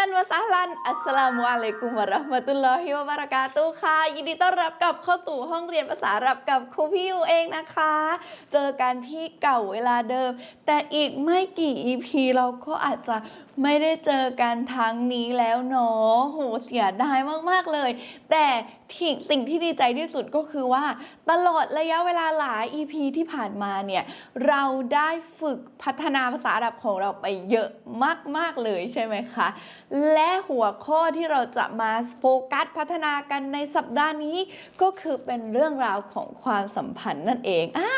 ลันวะซาลัน อัสสลามุอะลัยกุมวะราะห์มะตุลลอฮิวะบะเราะกาตุค่ะ ยินดีต้อนรับกลับเข้าสู่ห้องเรียนภาษาอาหรับกับครูพี่ยูเองนะคะ เจอกันที่เก่าเวลาเดิม แต่อีกไม่กี่ EP เราก็อาจจะไม่ได้เจอกันทั้งนี้แล้วเนาะโหเสียดายมากๆเลย แต่ ที่สิ่งที่ดีใจที่สุดก็คือว่า ตลอดระยะเวลาหลาย EP ที่ผ่านมาเนี่ย เราได้ฝึกพัฒนาภาษาอาหรับของเราไปเยอะมาก ๆ เลยใช่ไหมคะ และหัวข้อที่เราจะมาโฟกัสพัฒนากันในสัปดาห์นี้ ก็คือเป็นเรื่องราวของความสัมพันธ์นั่นเองอ่า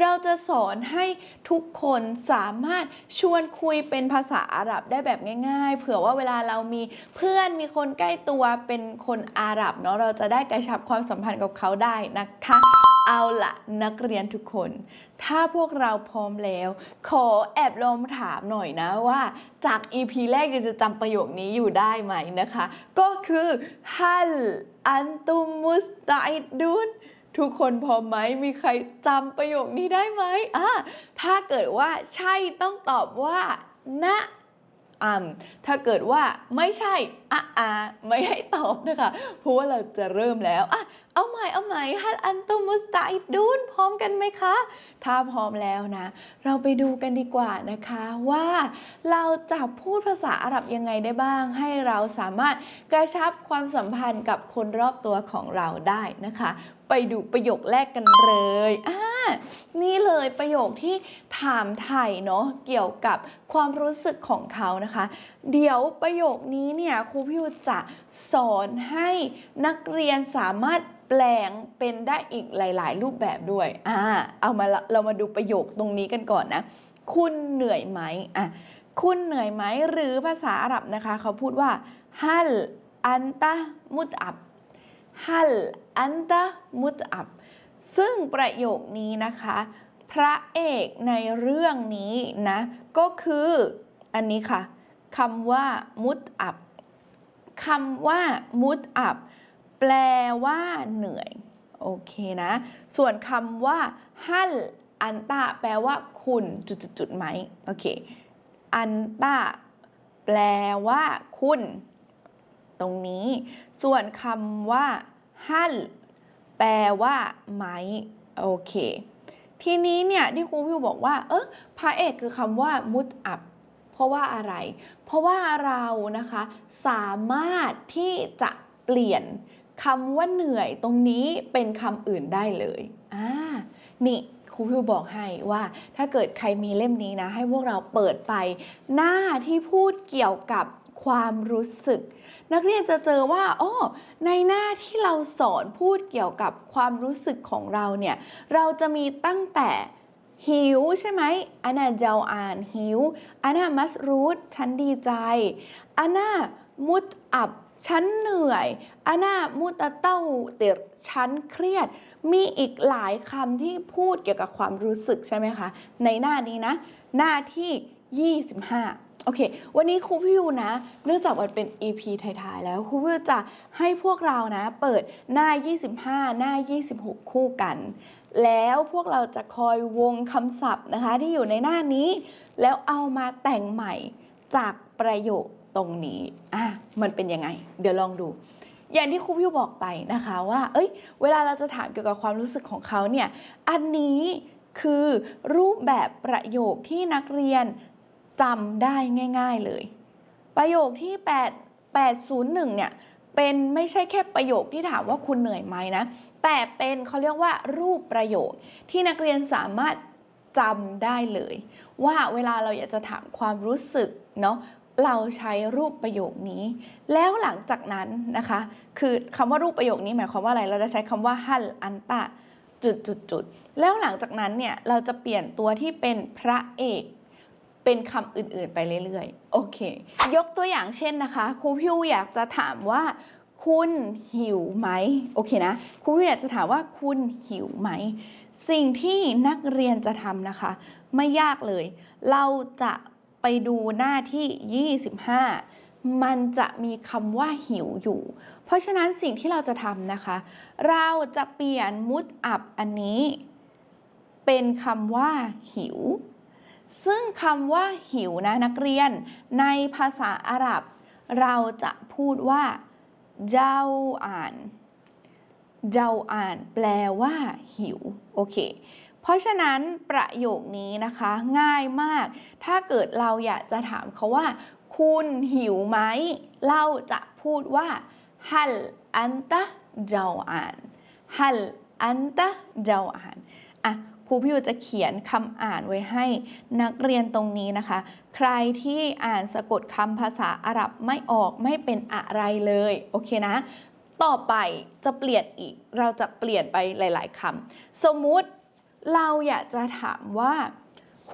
เราจะสอนให้ทุกคนสามารถชวนคุยเป็นภาษาอาหรับได้แบบง่าย ๆ เผื่อว่าเวลาเรามีเพื่อนมีคนใกล้ตัวเป็นคนอาหรับเนาะเราจะได้กระชับความสัมพันธ์กับเขาได้นะคะ เอาละนักเรียนทุกคน ถ้าพวกเราพร้อมแล้ว ขอแอบลองถามหน่อยนะว่าจาก EP แรกเนี่ยจะจำประโยคนี้อยู่ได้ไหมนะคะ ก็คือฮัลอันตุมมุสตาอิดดุนทุกคนพร้อมไหม มีใครจำประโยคนี้ได้ไหมอ่าถ้าเกิดว่าใช่ต้องตอบว่า นะ อัมถ้าเกิดว่าไม่ใช่อะอะไม่ให้ตอบนะคะเพราะว่าเราจะเริ่มแล้วอะ เอาใหม่เอาใหม่ฮัลอันตุมุสตาอิดูนพร้อมกันไหมคะ ถ้าพร้อมแล้วนะ เราไปดูกันดีกว่านะคะว่าเราจะพูดภาษาอาหรับยังไงได้บ้าง ให้เราสามารถกระชับความสัมพันธ์กับคนรอบตัวของเราได้นะคะ ไปดูประโยคแรกกันเลยอ่านี่เลยประโยคที่ถามไถ่เนาะเกี่ยวกับความรู้สึกของเขานะคะ เดี๋ยวประโยคนี้เนี่ยครูพิวจะสอนให้นักเรียนสามารถแปลงเป็นได้อีกหลาย ๆ รูปแบบด้วยอ่าเอามาเรามาดูประโยคตรงนี้กันก่อนนะ คุณเหนื่อยไหมอะคุณเหนื่อยไหมหรือภาษาอาหรับนะคะ เขาพูดว่าฮัลอันตะมุตอับฮัลอันตะมุตอับซึ่งประโยคนี้นะคะ พระเอกในเรื่องนี้นะ ก็คืออันนี้ค่ะคำว่ามุตอับคำว่ามุตอับ แปลว่าเหนื่อยโอเคนะ ส่วนคำว่าฮัลอันตาแปลว่าคุณจุดๆไหมโอเคอันตาแปลว่าคุณ ตรงนี้ ส่วนคำว่าฮัลแปลว่าไหมโอเค ทีนี้เนี่ยที่ครูพิวบอกว่า เออพระเอกคือคำว่ามุตอับ เพราะว่าอะไร เพราะว่าเรานะคะ สามารถที่จะเปลี่ยน คำว่าเหนื่อยตรงนี้เป็นคำอื่นได้เลยอ่านี่ครูพิวบอกให้ว่าถ้าเกิดใครมีเล่มนี้นะ ให้พวกเราเปิดไป หน้าที่พูดเกี่ยวกับความรู้สึก นักเรียนจะเจอว่าอ๋อในหน้าที่เราสอนพูดเกี่ยวกับความรู้สึกของเราเนี่ย เราจะมีตั้งแต่หิวใช่ไหมอานาเจ้าอ่านหิวอานามัสรูดฉันดีใจอานามุดอับ ฉันเหนื่อยอานามุตะเต้าเติดฉันเครียด มีอีกหลายคำที่พูดเกี่ยวกับความรู้สึกใช่ไหมคะ ในหน้านี้นะ หน้าที่ 25โอเค วันนี้ครูพิวนะ เนื่องจากมันเป็น EP ท้ายๆ แล้วครูพิวจะให้พวกเรานะ เปิดหน้า 25 หน้า 26 คู่กัน แล้วพวกเราจะคอยวงคำศัพท์นะคะ ที่อยู่ในหน้านี้ แล้วเอามาแต่งใหม่จากประโยค ตรงนี้อะมันเป็นยังไง เดี๋ยวลองดู อย่างที่ครูพิวบอกไปนะคะว่า เอ้ย เวลาเราจะถามเกี่ยวกับความรู้สึกของเขาเนี่ย อันนี้คือรูปแบบประโยคที่นักเรียนจำได้ง่าย ๆเลย ประโยคที่ 8 801 เนี่ยเป็นไม่ใช่แค่ประโยคที่ถามว่าคุณเหนื่อยไหมนะ แต่เป็นเขาเรียกว่ารูปประโยคที่นักเรียนสามารถจำได้เลย ว่าเวลาเราอยากจะถามความรู้สึกเนาะ เราใช้รูปประโยคนี้ แล้วหลังจากนั้นนะคะ คือคำว่ารูปประโยคนี้หมายความว่าอะไร เราจะใช้คำว่าฮัลอันตะจุดจุดจุดแล้วหลังจากนั้นเนี่ยเราจะเปลี่ยนตัวที่เป็นพระเอกเป็นคำอื่นๆไปเรื่อยๆ โอเค ยกตัวอย่างเช่นนะคะครูพิวอยากจะถามว่า คุณหิวไหมโอเคนะครูพิวอยากจะถามว่าคุณหิวไหมสิ่งที่นักเรียนจะทำนะคะ ไม่ยากเลย เราจะ ดูหน้าที่ 25 มันจะมีคำว่าหิวอยู่ เพราะฉะนั้นสิ่งที่เราจะทำนะคะ เราจะเปลี่ยนมุดอับอันนี้ เป็นคำว่าหิว ซึ่งคำว่าหิวนะนักเรียน ในภาษาอาหรับ เราจะพูดว่าเจ้าอ่านเจ้าอ่าน แปลว่าหิว โอเค เพราะฉะนั้นประโยคนี้นะคะง่ายมาก ถ้าเกิดเราอยากจะถามเขาว่า คุณหิวไหม เราจะพูดว่า hal anta jau'an hal anta jau'an อะครูพี่ยูจะเขียนคำอ่านไว้ให้นักเรียนตรงนี้นะคะ ใครที่อ่านสะกดคำภาษาอาหรับไม่ออกไม่เป็นอะไรเลย โอเคนะ ต่อไปจะเปลี่ยนอีก เราจะเปลี่ยนไปหลาย ๆคำสมมุติ เราอยากจะถามว่า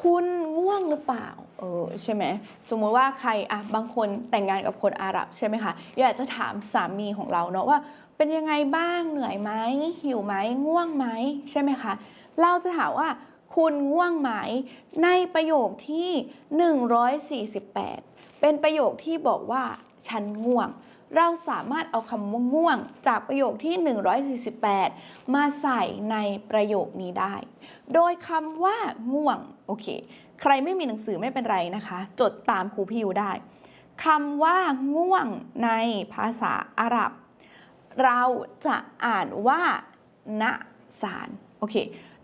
คุณง่วงหรือเปล่า เออใช่ไหมสมมุติว่าใครอะบางคนแต่งงานกับคนอาหรับใช่ไหมคะอยากจะถามสามีของเราเนาะว่า เป็นยังไงบ้างเหนื่อยไหมหิวไหมง่วงไหมใช่ไหมคะเราจะถามว่าคุณง่วงไหมในประโยคที่ 148 เป็นประโยคที่บอกว่าฉันง่วง เราสามารถเอาคำว่าง่วงจากประโยคที่ 148 มาใส่ในประโยคนี้ได้ โดยคำว่าง่วง โอเค ใครไม่มีหนังสือไม่เป็นไรนะคะ จดตามครูพิวได้คำว่าง่วงในภาษาอาหรับ เราจะอ่านว่านะสารโอเค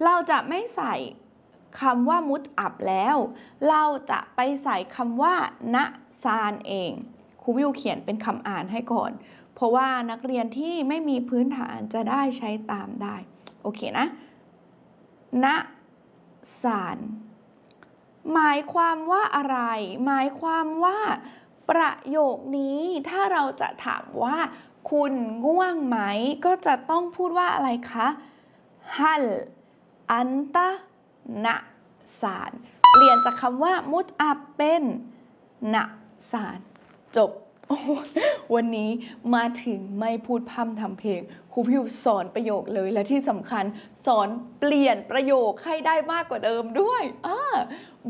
เราจะไม่ใส่คำว่ามุดอับแล้ว เราจะไปใส่คำว่านะซานเอง ครูวิวเขียนเป็นคำอ่านให้ก่อน เพราะว่านักเรียนที่ไม่มีพื้นฐานจะได้ใช้ตามได้ โอเคนะนะสารหมายความว่าอะไร หมายความว่าประโยคนี้ถ้าเราจะถามว่า คุณง่วงไหม ก็จะต้องพูดว่าอะไรคะฮัลอันตะนะสาร เปลี่ยนจากคำว่ามุดอับเป็นนะสาร จบ วันนี้มาถึงไม่พูดพร่ำทำเพลงครูพิวสอนประโยคเลยและที่สำคัญสอนเปลี่ยนประโยคให้ได้มากกว่าเดิมด้วยอ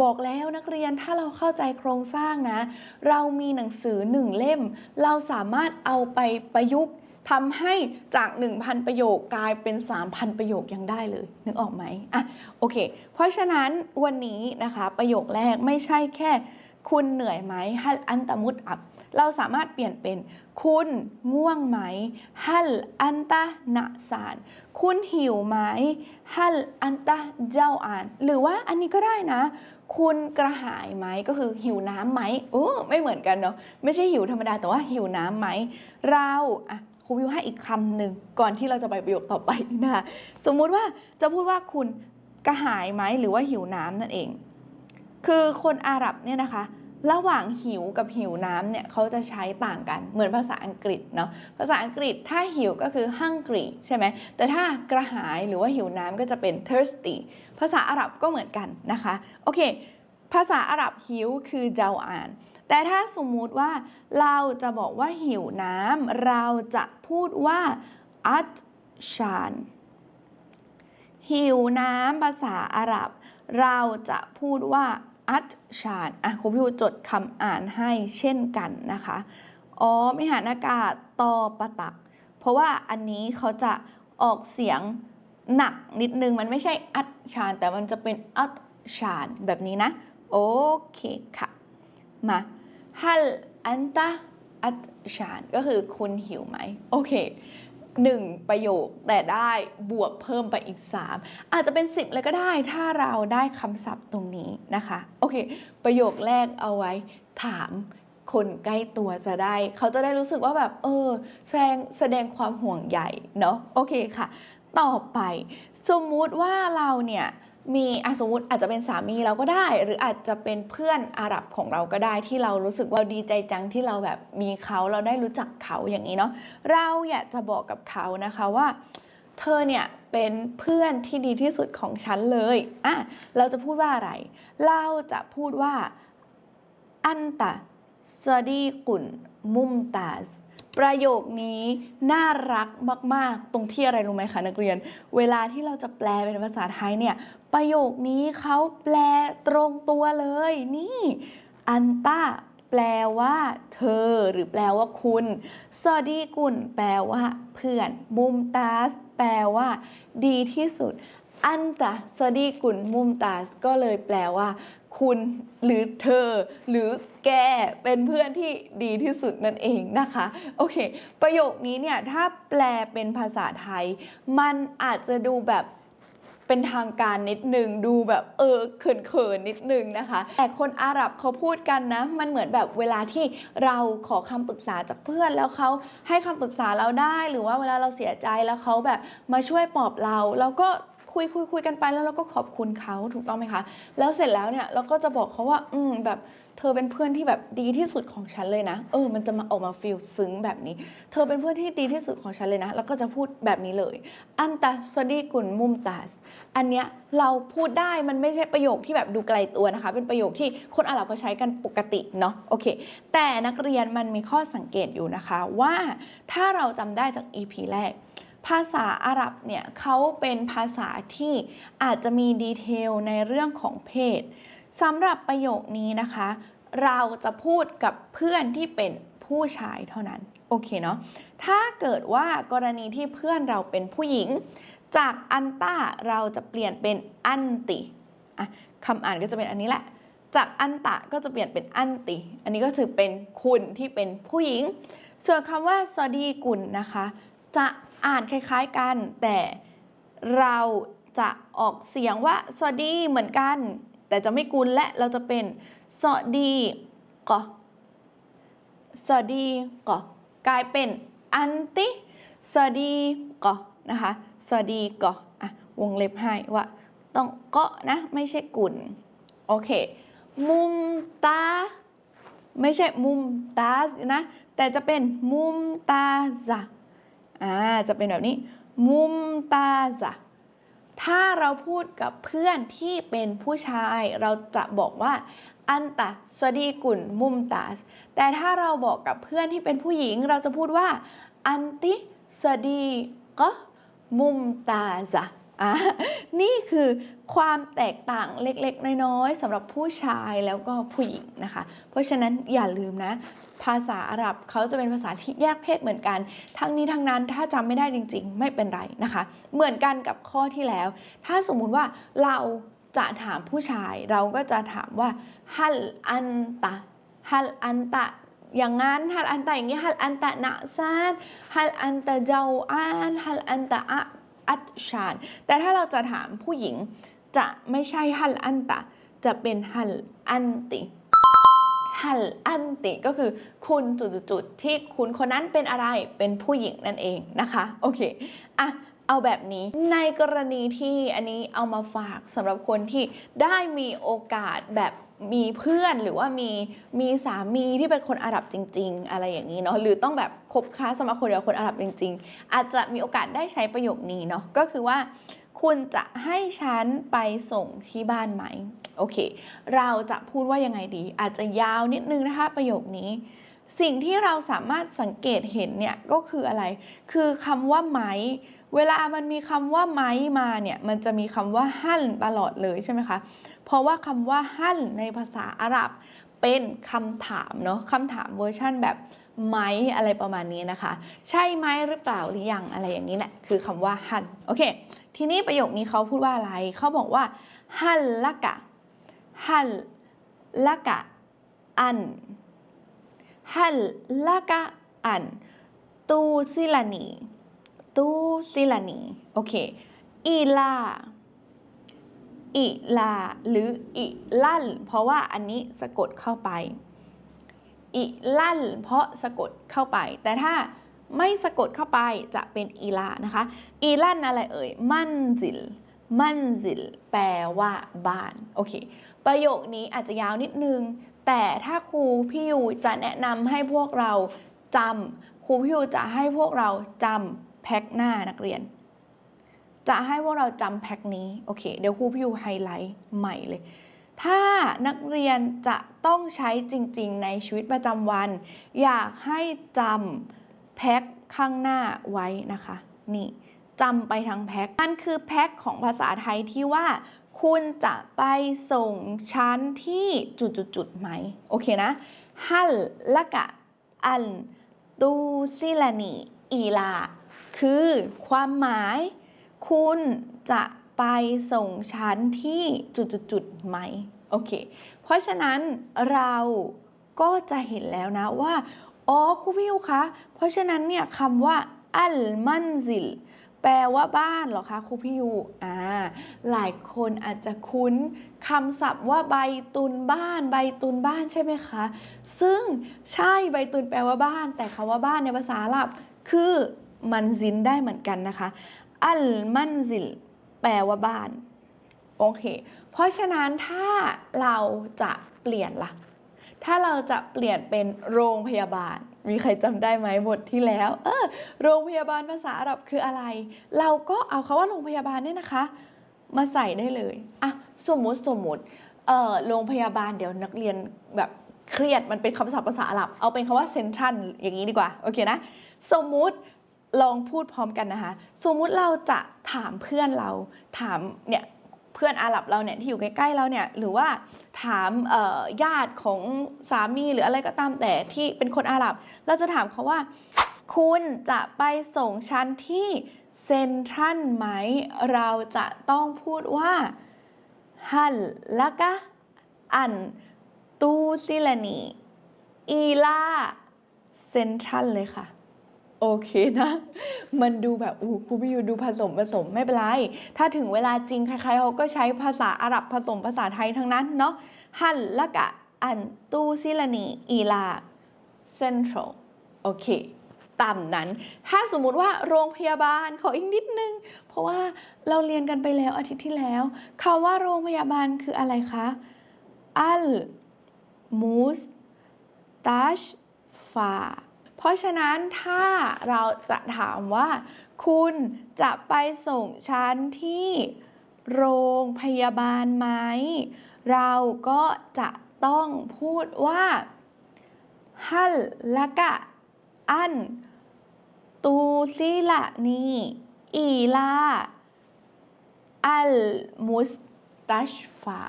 บอกแล้วนักเรียนถ้าเราเข้าใจโครงสร้างนะ เรามีหนังสือหนึ่งเล่ม เราสามารถเอาไปประยุกต์ทำให้จาก 1,000 ประโยคกลายเป็น 3,000 ประโยคยังได้เลย นึกออกไหมอะโอเค เพราะฉะนั้นวันนี้นะคะ ประโยคแรกไม่ใช่แค่ คุณเหนื่อยไหมฮัลอันตมุดอับ เราสามารถเปลี่ยนเป็น คุณง่วงไหมฮัลอันตะนะสานคุณหิวไหมฮัลอันตะเจ้าอ่าน หรือว่าอันนี้ก็ได้นะ คุณกระหายไหมก็คือหิวน้ำไหมโอ้ไม่เหมือนกันเนาะไม่ใช่หิวธรรมดาแต่ว่าหิวน้ำไหมเราอะครูวิวให้อีกคำหนึ่งก่อนที่เราจะไปประโยคต่อไปนะคะสมมุติว่าจะพูดว่าคุณกระหายไหมหรือว่าหิวน้ำนั่นเอง คือคนอาหรับเนี่ยนะคะ ระหว่างหิวกับหิวน้ำเนี่ยเขาจะใช้ต่างกัน เหมือนภาษาอังกฤษเนาะภาษาอังกฤษถ้าหิวก็คือ hungry ใช่ไหมแต่ถ้ากระหายหรือว่าหิวน้ำก็จะเป็น thirsty ภาษาอาหรับก็เหมือนกันนะคะโอเค ภาษาอาหรับหิวคือเจ้าอ่าน แต่ถ้าสมมุติว่าเราจะบอกว่าหิวน้ำเราจะพูดว่าอัตชานหิวน้ำภาษาอาหรับ เราจะพูดว่า อัตชานอะคุณพี่จดคำอ่านให้เช่นกันนะคะ อ๋อม่หานอากาศตอปะตัก เพราะว่าอันนี้เขาจะออกเสียงหนักนิดนึง มันไม่ใช่อัตชานแต่มันจะเป็นอัตชานแบบนี้นะ โอเคค่ะ มาฮัลอันตะอัตชานก็คือคุณหิวไหม โอเค หนึ่งประโยค แต่ได้บวกเพิ่มไปอีก 3 อาจจะเป็น 10 เลยก็ได้ถ้าเราได้คำศัพท์ตรงนี้นะคะ โอเค ประโยคแรกเอาไว้ถามคนใกล้ตัวจะได้ เขาจะได้รู้สึกว่าแบบ เออ แสดงแสดงความห่วงใยเนาะโอเคค่ะ ต่อไป สมมุติว่าเราเนี่ย มีอะสมมติอาจจะเป็นสามีเราก็ได้ หรืออาจจะเป็นเพื่อนอาหรับของเราก็ได้ที่เรารู้สึกว่าดีใจจังที่เราแบบมีเขาเราได้รู้จักเขาอย่างนี้เนาะเราอยากจะบอกกับเขานะคะว่า เธอเนี่ยเป็นเพื่อนที่ดีที่สุดของฉันเลยอะเราจะพูดว่าอะไร เราจะพูดว่าอันตะซอดีกุนมุมตาส ประโยคนี้น่ารักมาก ๆ ตรงที่อะไรรู้ไหมคะนักเรียน เวลาที่เราจะแปลเป็นภาษาไทยเนี่ย ประโยคนี้เขาแปลตรงตัวเลย นี่ อันต้าแปลว่า เธอ หรือแปลว่าคุณซอดีกุลแปลว่า เพื่อนมุมตาสแปลว่า ดีที่สุด อันตะสดีกุลมุมตาสก็เลยแปลว่า คุณหรือเธอ หรือแกเป็นเพื่อนที่ดีที่สุดนั่นเองนะคะ โอเค ประโยคนี้เนี่ย ถ้าแปลเป็นภาษาไทย มันอาจจะดูแบบเป็นทางการนิดนึงดูแบบเออเขินๆนิดนึงนะคะ แต่คนอาหรับเขาพูดกันนะ มันเหมือนแบบเวลาที่เราขอคำปรึกษาจากเพื่อนแล้วเขาให้คำปรึกษาเราได้ หรือว่าเวลาเราเสียใจแล้วเขาแบบมาช่วยปลอบเรา แล้วก็ คุยคุยคุยกันไปแล้วเราก็ขอบคุณเขาถูกต้องไหมคะ แล้วเสร็จแล้วเนี่ยเราก็จะบอกเขาว่า อืมแบบเธอเป็นเพื่อนที่แบบดีที่สุดของฉันเลยนะ เออ มันจะมาออกมาฟีลซึ้งแบบนี้ เธอเป็นเพื่อนที่ดีที่สุดของฉันเลยนะ แล้วก็จะพูดแบบนี้เลย อันตาสวดีกุลมุมตาส อันเนี้ยเราพูดได้มันไม่ใช่ประโยคที่แบบดูไกลตัวนะคะ เป็นประโยคที่คนอาหรับเขาใช้กันปกติเนาะ โอเค แต่นักเรียนมันมีข้อสังเกตอยู่นะคะว่าถ้าเราจำได้จาก EP แรก ภาษาอาหรับเนี่ยเขาเป็นภาษาที่อาจจะมีดีเทลในเรื่องของเพศสำหรับประโยคนี้นะคะ เราจะพูดกับเพื่อนที่เป็นผู้ชายเท่านั้น โอเคเนาะถ้าเกิดว่ากรณีที่เพื่อนเราเป็นผู้หญิง จากอันต้าเราจะเปลี่ยนเป็นอันติอะคำอ่านก็จะเป็นอันนี้แหละ จากอันตะก็จะเปลี่ยนเป็นอันติ อันนี้ก็ถือเป็นคุณที่เป็นผู้หญิง ส่วนคำว่าสอดีกุลนะคะ จะอ่านคล้ายๆกัน แต่เราจะออกเสียงว่าสอดีเหมือนกัน แต่จะไม่กุลและเราจะเป็นสอดีก็สอดีก็กลายเป็นอันติสอดีก็นะคะสวัสดีก็อะวงเล็บให้ว่าต้องเกาะนะไม่ใช่กุลโอเค มุมตา ไม่ใช่มุมตานะ แต่จะเป็นมุมตาซะ อ่าจะเป็นแบบนี้ มุมตาซะถ้าเราพูดกับเพื่อนที่เป็นผู้ชาย เราจะบอกว่าอันตะสวัสดีกุลมุมตาสแต่ถ้าเราบอกกับเพื่อนที่เป็นผู้หญิง เราจะพูดว่าอันติสวัสดีก็มุมตาจ้ะ นี่คือความแตกต่างเล็กๆ น้อยๆสำหรับผู้ชายแล้วก็ผู้หญิงนะคะ เพราะฉะนั้นอย่าลืมนะ ภาษาอาหรับเขาจะเป็นภาษาที่แยกเพศเหมือนกัน ทั้งนี้ทั้งนั้นถ้าจำไม่ได้จริง ๆ ไม่เป็นไรนะคะ เหมือนกันกับข้อที่แล้ว ถ้าสมมุติว่าเราจะถามผู้ชาย เราก็จะถามว่าฮัลอันตะฮัลอันตะอย่างงั้นฮัลอันตะอย่างนี้ฮัลอันตะนะซาดฮัลอันตะเจ้าอานฮัลอันตะอะ อัดชาน แต่ถ้าเราจะถามผู้หญิงจะไม่ใช่ฮัลอันตะ จะเป็นฮัลอันติฮัลอันติก็คือคุณจุดๆๆที่คุณคนนั้นเป็นอะไรเป็นผู้หญิงนั่นเองนะคะโอเคอะเอาแบบนี้ในกรณีที่อันนี้เอามาฝากสำหรับคนที่ได้มีโอกาสแบบ มีเพื่อนหรือว่ามีมีสามีที่เป็นคนอาหรับจริง ๆ อะไรอย่างนี้เนาะหรือต้องแบบคบค้าสมาคมเดียวกับคนอาหรับจริง ๆ อาจจะมีโอกาสได้ใช้ประโยคนี้เนาะก็คือว่า คุณจะให้ฉันไปส่งที่บ้านไหมโอเค เราจะพูดว่ายังไงดี อาจจะยาวนิดนึงนะคะประโยคนี้ สิ่งที่เราสามารถสังเกตเห็นเนี่ยก็คืออะไร คือคำว่าไหมเวลามันมีคำว่าไหมมาเนี่ย มันจะมีคำว่าหั่นตลอดเลยใช่ไหมคะ เพราะว่าคำว่าหั่นในภาษาอาหรับเป็นคำถามเนาะคำถามเวอร์ชั่นแบบไหมอะไรประมาณนี้นะคะ ใช่ไหมหรือเปล่าหรือยังอะไรอย่างนี้แหละคือคำว่าหั่นโอเค ทีนี้ประโยคนี้เขาพูดว่าอะไรเขาบอกว่าฮัลละกะฮัลละกะอันฮัลละกะอันตูซิลานีตูซิลานีโอเคอีลา อีลาหรืออีลั่นเพราะว่าอันนี้สะกดเข้าไปอีลั่นเพราะสะกดเข้าไป แต่ถ้าไม่สะกดเข้าไปจะเป็นอีลานะคะ อีลั่นอะไรเอ่ย มั่นซิล มั่นซิล แปลว่าบ้าน โอเค ประโยคนี้อาจจะยาวนิดนึง แต่ถ้าครูพี่ยูจะแนะนำให้พวกเราจำครูพี่ยูจะให้พวกเราจำแพ็คหน้านักเรียน จะให้พวกเราจำแพ็คนี้ โอเค เดี๋ยวครูพี่ยูไฮไลท์ใหม่เลย ถ้านักเรียนจะต้องใช้จริง ๆ ในชีวิตประจำวัน อยากให้จำแพ็คข้างหน้าไว้นะคะ นี่จำไปทั้งแพ็คนั่นคือแพ็คของภาษาไทยที่ว่า คุณจะไปส่งชั้นที่จุดๆๆไหม โอเคนะฮัลละกะอันตูซิลานีอีลา คือความหมาย คุณจะไปส่งฉันที่จุดๆๆไหมโอเค เพราะฉะนั้นเราก็จะเห็นแล้วนะว่า อ๋อครูพี่คะ เพราะฉะนั้นเนี่ยคำว่า อัลมันซิล แปลว่าบ้านเหรอคะครูพี่ยูอ่า หลายคนอาจจะคุ้นคำศัพท์ว่าใบตุนบ้าน ใบตุนบ้านใช่ไหมคะ ซึ่งใช่ใบตุนแปลว่าบ้าน แต่คำว่าบ้านในภาษาอาหรับคือมันซินได้เหมือนกันนะคะ อัลมันซิลแปลว่าบ้าน โอเค เพราะฉะนั้นถ้าเราจะเปลี่ยนล่ะ ถ้าเราจะเปลี่ยนเป็นโรงพยาบาล มีใครจำได้ไหมบทที่แล้ว เออ โรงพยาบาลภาษาอาหรับคืออะไร เราก็เอาคาว่าโรงพยาบาลเนี่ยนะคะ มาใส่ได้เลยอะสมมุติสมมุติเออโรงพยาบาลเดี๋ยวนักเรียนแบบเครียดมันเป็นคำศัพท์ภาษาอาหรับ เอาเป็นคำว่าเซ็นทรัลอย่างนี้ดีกว่า โอเคนะ สมมุติ ลองพูดพร้อมกันนะคะ สมมุติเราจะถามเพื่อนเรา ถามเนี่ยเพื่อนอาหรับเราเนี่ยที่อยู่ใกล้ๆเราเนี่ยหรือว่าถามญาติของสามีหรืออะไรก็ตามแต่ที่เป็นคนอาหรับ เราจะถามเขาว่า คุณจะไปส่งฉันที่เซนทรัลไหม เราจะต้องพูดว่าฮัลละกะอันตูซิลานีอีลาเซนทรัลเลยค่ะ โอเคนะ มันดูแบบอู้ครูพี่ยูดูผสมผสมไม่เป็นไร ถ้าถึงเวลาจริงใครๆเขาก็ใช้ภาษาอาหรับผสมภาษาไทยทั้งนั้นเนาะฮัลละกะอันตูซิลานีอีลาเซ็นทรัลโอเคตามนั้น ถ้าสมมุติว่าโรงพยาบาลขออีกนิดนึง เพราะว่าเราเรียนกันไปแล้วอาทิตย์ที่แล้วคำว่าโรงพยาบาลคืออะไรคะอัลมูสตัชฟา เพราะฉะนั้นถ้าเราจะถามว่า คุณจะไปส่งฉันที่โรงพยาบาลไหม เราก็จะต้องพูดว่าฮัลละกะ อัน ตูซิละนีอีลา อัลมุสตัชฟา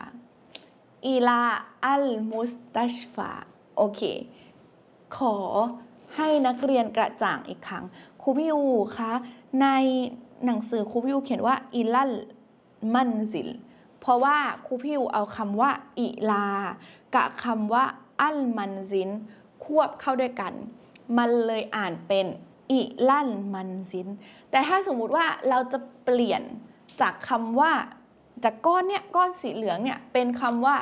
อีลาอัลมุสตัชฟาโอเค ขอ ให้นักเรียนกระจ่างอีกครั้งครูพี่อูคะในหนังสือครูพี่อูเขียนว่าอิลัลมันซิลเพราะว่าครูพี่อูเอาคำว่าอิลา กับคำว่าอัลมันซิน ควบเข้าด้วยกัน มันเลยอ่านเป็นอิลัลมันซิน แต่ถ้าสมมุติว่าเราจะเปลี่ยนจากคำว่า จากก้อนเนี่ยก้อนสีเหลืองเนี่ยเป็นคำว่า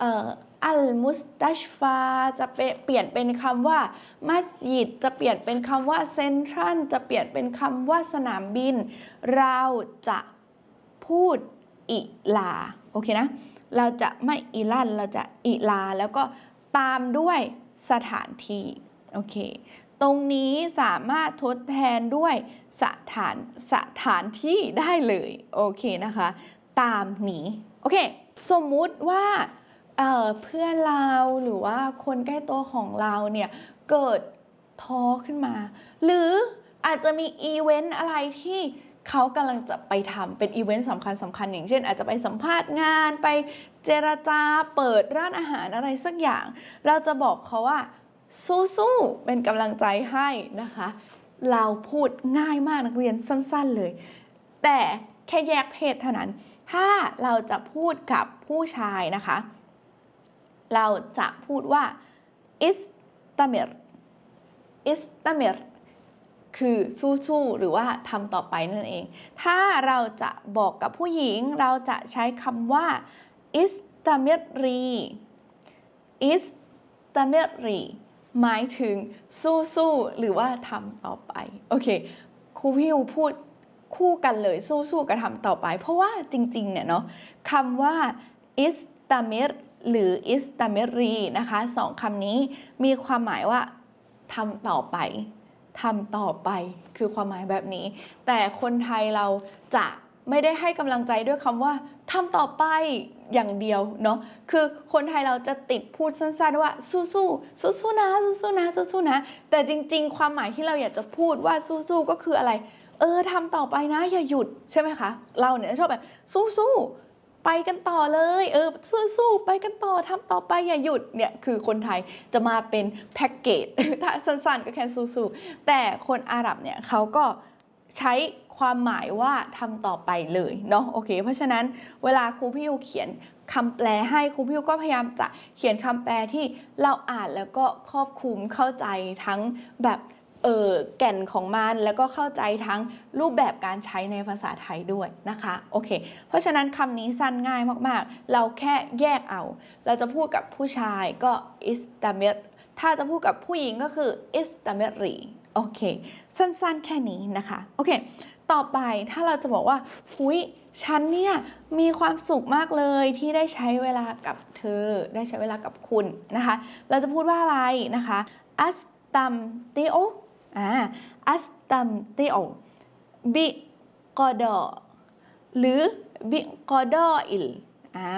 เอ่ออัลมุสตัชฟาจะเปลี่ยนเป็นคำว่ามัสยิด จะเปลี่ยนเป็นคำว่าเซ็นทรัลจะเปลี่ยนเป็นคำว่าสนามบิน เราจะพูดอิลาโอเคนะ เราจะไม่อิลันเราจะอิลา แล้วก็ตามด้วยสถานที่โอเค ตรงนี้สามารถทดแทนด้วยสถานสถานที่ได้เลยโอเคนะคะ ตามนี้โอเค สมมุติว่า เอ่อเพื่อนเราหรือว่าคนใกล้ตัวของเราเนี่ยเกิดท้อขึ้นมา หรืออาจจะมีอีเวนต์อะไรที่เขากำลังจะไปทำเป็นอีเวนต์สำคัญสำคัญอย่างเช่น อาจจะไปสัมภาษณ์งานไปเจรจาเปิดร้านอาหารอะไรสักอย่าง เราจะบอกเขาว่า สู้ๆเป็นกำลังใจให้นะคะ เราพูดง่ายมากนักเรียนสั้นๆเลย แต่แค่แยกเพศเท่านั้น ถ้าเราจะพูดกับผู้ชายนะคะ เราจะพูดว่า istamir istamir คือสู้ๆหรือว่าทำต่อไปนั่นเอง ถ้าเราจะบอกกับผู้หญิง เราจะใช้คำว่า istamiri istamiri หมายถึงสู้ๆหรือว่าทำต่อไป โอเคครูพี่ยูพูดคู่กันเลยสู้ๆกับทำต่อไป เพราะว่าจริงๆเนี่ยเนาะคำว่า is istamir หรือ istamiri นะคะสองคำนี้มีความหมายว่าทำต่อไปทำต่อไปคือความหมายแบบนี้ แต่คนไทยเราจะไม่ได้ให้กำลังใจด้วยคำว่าทำต่อไปอย่างเดียวเนาะคือคนไทยเราจะติดพูดสั้นๆว่าสู้ๆสู้ๆนะสู้ๆนะสู้ๆนะ แต่จริงๆ ความหมายที่เราอยากจะพูดว่าสู้ๆก็คืออะไร เออทำต่อไปนะอย่าหยุดใช่ไหมคะ เราเนี่ยชอบแบบสู้ๆ ไปกันต่อเลย เออสู้ๆไปกันต่อทำต่อไปอย่าหยุดเนี่ยคือคนไทยจะมาเป็นแพ็กเกจถ้าสั้นๆก็แค่สู้ๆแต่คนอาหรับเนี่ยเขาก็ใช้ความหมายว่าทำต่อไปเลยเนาะโอเค เพราะฉะนั้นเวลาครูพี่ยูเขียนคำแปลให้ครูพี่ยูก็พยายามจะเขียนคำแปลที่เราอ่านแล้วก็ครอบคลุมเข้าใจทั้งแบบ ออแก่นของมันแล้วก็เข้าใจทั้งรูปแบบการใช้ในภาษาไทยด้วยนะคะโอเค เพราะฉะนั้นคำนี้สั้นง่ายมากๆ เราแค่แยกเอา เราจะพูดกับผู้ชายก็ is t a m i r ถ้าจะพูดกับผู้หญิงก็คือ is t a m i r i โอเค สั้นๆ แค่นี้นะคะโอเค ต่อไปถ้าเราจะบอกว่าหุยฉันเนี่ยมีความสุขมากเลยที่ได้ใช้เวลากับเธอ ได้ใช้เวลากับคุณนะคะ เราจะพูดว่าอะไรนะคะ astam teo อ่า astam teo bi qodo หรือ bi qodo il อ่า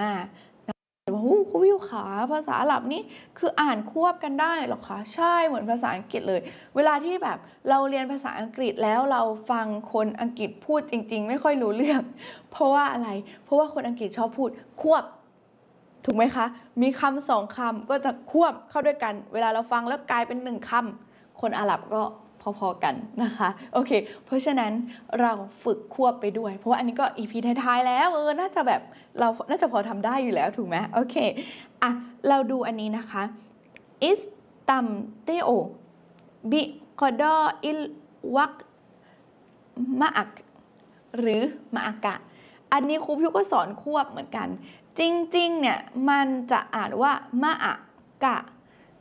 โอ้โหครูวิวขาภาษาอาหรับนี่คืออ่านควบกันได้หรอคะใช่เหมือนภาษาอังกฤษเลย เวลาที่แบบเราเรียนภาษาอังกฤษแล้วเราฟังคนอังกฤษพูดจริง ๆ ไม่ค่อยรู้เรื่อง เพราะว่าอะไร เพราะว่าคนอังกฤษชอบพูดควบ ถูกไหมคะ มีคำสองคำก็จะควบเข้าด้วยกัน เวลาเราฟังแล้วกลายเป็นหนึ่งคำคนอาหรับก็ พอๆกันนะคะโอเค เพราะฉะนั้นเราฝึกควบไปด้วย เพราะว่าอันนี้ก็อีพีท้ายๆแล้วเออน่าจะแบบเราน่าจะพอทำได้อยู่แล้วถูกไหมโอเคอะเราดูอันนี้นะคะ is tam teo bi qada il wak ma'ak หรือ ma'aka อันนี้ครูพิวก็สอนควบเหมือนกัน จริงๆเนี่ยมันจะอ่านว่ามะอะกะ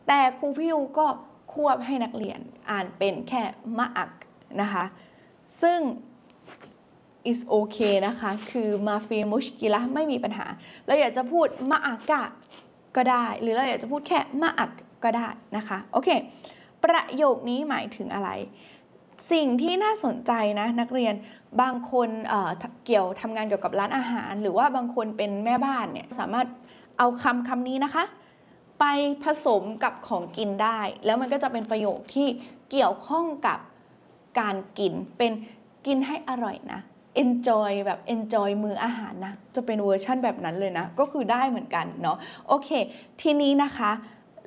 แต่ครูพิวก็ ควบให้นักเรียนอ่านเป็นแค่มะอักนะคะ ซึ่ง is okay นะคะ คือมาฟีมุชกิละไม่มีปัญหา เราอยากจะพูดมะอากะก็ได้ หรือเราอยากจะพูดแค่มะอักก็ได้นะคะ โอเค ประโยคนี้หมายถึงอะไร สิ่งที่น่าสนใจนะนักเรียน บางคนเเกี่ยวทำงานเกี่ยวกับร้านอาหาร หรือว่าบางคนเป็นแม่บ้านเนี่ย สามารถเอาคำคำนี้นะคะ ไปผสมกับของกินได้ แล้วมันก็จะเป็นประโยคที่เกี่ยวข้องกับการกิน เป็นกินให้อร่อยนะ enjoy แบบ enjoy มืออาหารนะ จะเป็นเวอร์ชั่นแบบนั้นเลยนะ ก็คือได้เหมือนกันเนาะโอเค ทีนี้นะคะ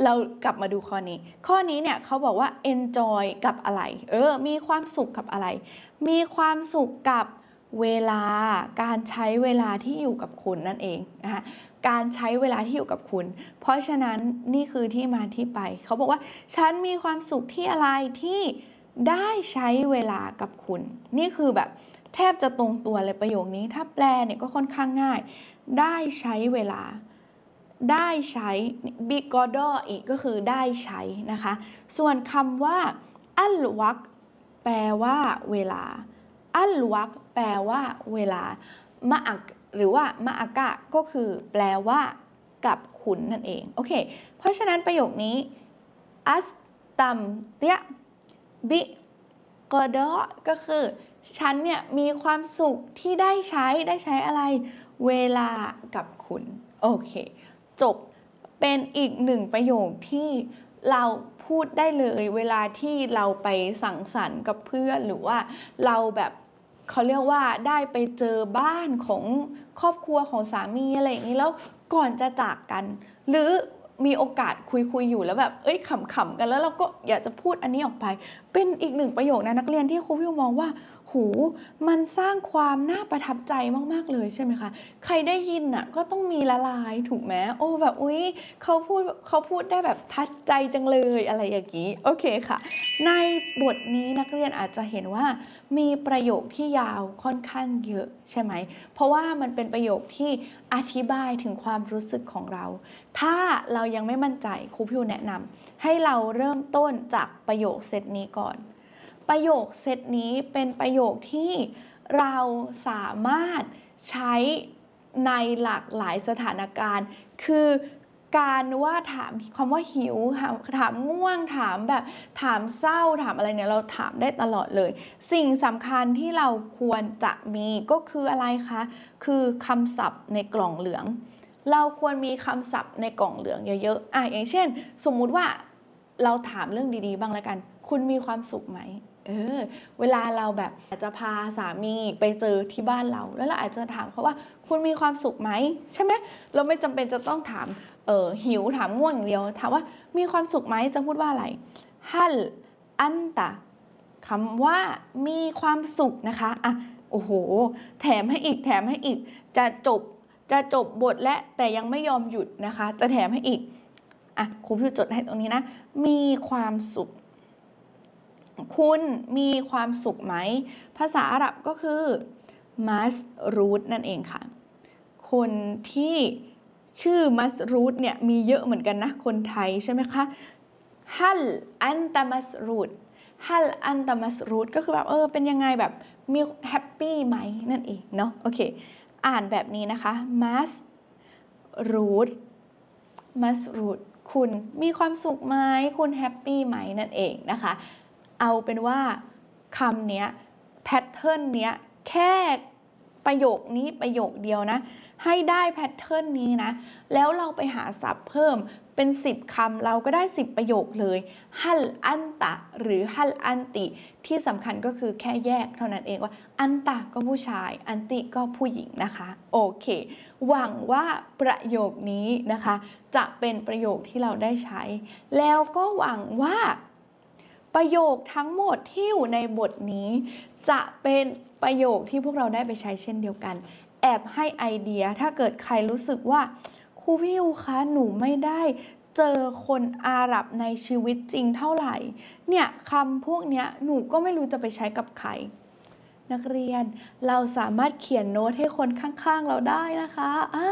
เรากลับมาดูข้อนี้ ข้อนี้เนี่ยเขาบอกว่า enjoy กับอะไร เออ มีความสุขกับอะไร มีความสุขกับเวลา การใช้เวลาที่อยู่กับคุณนั่นเองนะคะ การใช้เวลาที่อยู่กับคุณ เพราะฉะนั้นนี่คือที่มาที่ไป เขาบอกว่าฉันมีความสุขที่อะไรที่ได้ใช้เวลากับคุณ นี่คือแบบแทบจะตรงตัวเลยประโยคนี้ ถ้าแปลเนี่ยก็ค่อนข้างง่าย ได้ใช้เวลา ได้ใช้ bigordo อีกก็คือได้ใช้นะคะ ส่วนคำว่า อัลวักแปลว่าเวลา อัลวักแปลว่าเวลามะอัก หรือว่ามะอากะก็คือแปลว่ากับคุณนั่นเอง โอเค เพราะฉะนั้นประโยคนี้อัสตัมเตียบิกอดอก็คือ ฉันเนี่ยมีความสุขที่ได้ใช้ได้ใช้อะไร เวลากับคุณ โอเค จบเป็นอีกหนึ่งประโยคที่เราพูดได้เลย เวลาที่เราไปสังสรรค์กับเพื่อนหรือว่าเราแบบ เขาเรียกว่าได้ไปเจอบ้านของครอบครัวของสามีอะไรอย่างนี้แล้วก่อนจะจากกัน หรือมีโอกาสคุยคุยอยู่แล้วแบบ เอ้ยขำๆกันแล้วเราก็อยากจะพูดอันนี้ออกไป เป็นอีกหนึ่งประโยคนะนักเรียนที่ครูพิวมองว่า หู มันสร้างความน่าประทับใจมาก ๆ เลยใช่ไหมคะ ใครได้ยินอะก็ต้องมีละลายถูกไหมโอ้แบบอุ๊ยเขาพูดเขาพูดได้แบบทัดใจจังเลยอะไรอย่างนี้ โอเคค่ะ ในบทนี้นักเรียนอาจจะเห็นว่ามีประโยคที่ยาวค่อนข้างเยอะใช่ไหม เพราะว่ามันเป็นประโยคที่อธิบายถึงความรู้สึกของเรา ถ้าเรายังไม่มั่นใจครูพิวแนะนำให้เราเริ่มต้นจากประโยคเซตนี้ก่อน ประโยคเซตนี้เป็นประโยคที่เราสามารถใช้ในหลากหลายสถานการณ์ คือการว่าถามคำว่าหิวถามถามง่วงถามแบบถามเศร้าถามอะไรเนี่ยเราถามได้ตลอดเลย สิ่งสำคัญที่เราควรจะมีก็คืออะไรคะ คือคำศัพท์ในกล่องเหลือง เราควรมีคำศัพท์ในกล่องเหลืองเยอะๆอะอย่างเช่น สมมุติว่าเราถามเรื่องดีๆ บ้างแล้วกัน คุณมีความสุขไหม เออเวลาเราแบบอาจจะพาสามีไปเจอที่บ้านเรา แล้วเราอาจจะถามเขาว่าคุณมีความสุขไหมใช่ไหมเราไม่จำเป็นจะต้องถามเออหิวถามง่วงอย่างเดียว ถามว่ามีความสุขไหมจะพูดว่าอะไรฮัลอันตะคำว่ามีความสุขนะคะอะโอ้โห แถมให้อีกแถมให้อีก จะจบจะจบบทและแต่ยังไม่ยอมหยุดนะคะ จะแถมให้อีกอะครูพี่จดให้ตรงนี้นะ มีความสุข คุณมีความสุขไหม ภาษาอาหรับก็คือ mas root นั่นเองค่ะ คนที่ชื่อ mas root เนี่ยมีเยอะเหมือนกันนะ คนไทยใช่ไหมคะ ฮัลอันตามัสรูดฮัลอันตามัสรูดก็คือแบบเออเป็นยังไงแบบมีแฮปปี้ไหมนั่นเองเนาะโอเค อ่านแบบนี้นะคะ mas root mas root คุณมีความสุขไหมคุณแฮปปี้ไหมนั่นเองนะคะ เอาเป็นว่าคำเนี้ยแพทเทิร์นเนี้ยแค่ประโยคนี้ประโยคเดียวนะ ให้ได้แพทเทิร์นนี้นะ แล้วเราไปหาศัพท์เพิ่มเป็น 10คำเราก็ได้ 10 ประโยคเลยฮัลอันตะ หรือฮัลอันติ ที่สำคัญก็คือแค่แยกเท่านั้นเองว่า อันตะก็ผู้ชาย อันติก็ผู้หญิงนะคะ โอเค หวังว่าประโยคนี้นะคะ จะเป็นประโยคที่เราได้ใช้ แล้วก็หวังว่า ประโยคทั้งหมดที่อยู่ในบทนี้ จะเป็นประโยคที่พวกเราได้ไปใช้เช่นเดียวกัน แอบให้ไอเดียถ้าเกิดใครรู้สึกว่าครูพี่ยูคะหนูไม่ได้เจอคนอาหรับในชีวิตจริงเท่าไหร่ เนี่ยคำพวกเนี้ยหนูก็ไม่รู้จะไปใช้กับใครนักเรียนเราสามารถเขียนโน้ตให้คนข้างๆเราได้นะคะอ่า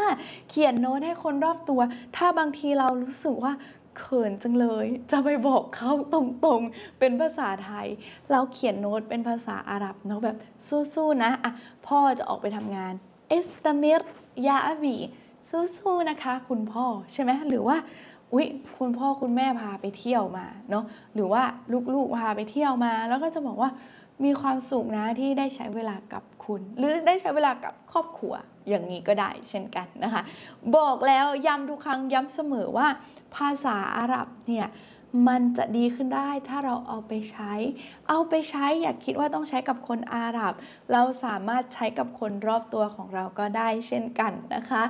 เขียนโน้ตให้คนรอบตัว ถ้าบางทีเรารู้สึกว่า เขินจังเลย จะไปบอกเขาตรงๆ เป็นภาษาไทย เราเขียนโน้ตเป็นภาษาอาหรับเนาะแบบสู้ๆนะอะพ่อจะออกไปทำงานเอสตามิรยาอบีสู้ๆนะคะ คุณพ่อใช่ไหมหรือว่าอุ๊ยคุณพ่อคุณแม่พาไปเที่ยวมาเนาะหรือว่าลูกๆพาไปเที่ยวมา แล้วก็จะบอกว่า มีความสุขนะที่ได้ใช้เวลากับคุณ หรือได้ใช้เวลากับครอบครัวอย่างนี้ก็ได้เช่นกันนะคะ บอกแล้วย้ำทุกครั้งย้ำเสมอว่าภาษาอาหรับเนี่ย มันจะดีขึ้นได้ถ้าเราเอาไปใช้ เอาไปใช้อย่าคิดว่าต้องใช้กับคนอาหรับ เราสามารถใช้กับคนรอบตัวของเราก็ได้เช่นกันนะคะ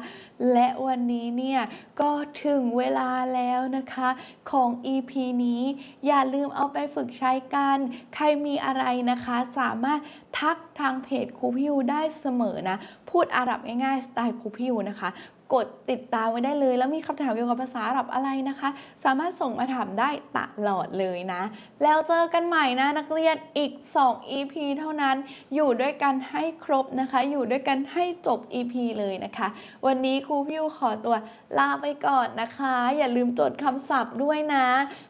และวันนี้เนี่ยก็ถึงเวลาแล้วนะคะของ EP นี้ อย่าลืมเอาไปฝึกใช้กัน ใครมีอะไรนะคะ สามารถทักทางเพจครูพิวได้เสมอนะ พูดอาหรับง่ายๆสไตล์ครูพิวนะคะ กดติดตามไว้ได้เลย แล้วมีคำถามเกี่ยวกับภาษาอาหรับอะไรนะคะ สามารถส่งมาถามได้ตลอดเลยนะ แล้วเจอกันใหม่นะนักเรียนอีก 2 EP เท่านั้น อยู่ด้วยกันให้ครบนะคะ อยู่ด้วยกันให้จบ EP เลยนะคะ วันนี้ครูพิวขอตัวลาไปก่อนนะคะ อย่าลืมจดคำศัพท์ด้วยนะ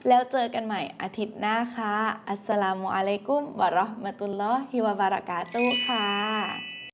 แล้วเจอกันใหม่อาทิตย์หน้าค่ะอัสสลามุอะลัยกุมวะเราะห์มะตุลลอฮิวะบะเราะกาตุค่ะ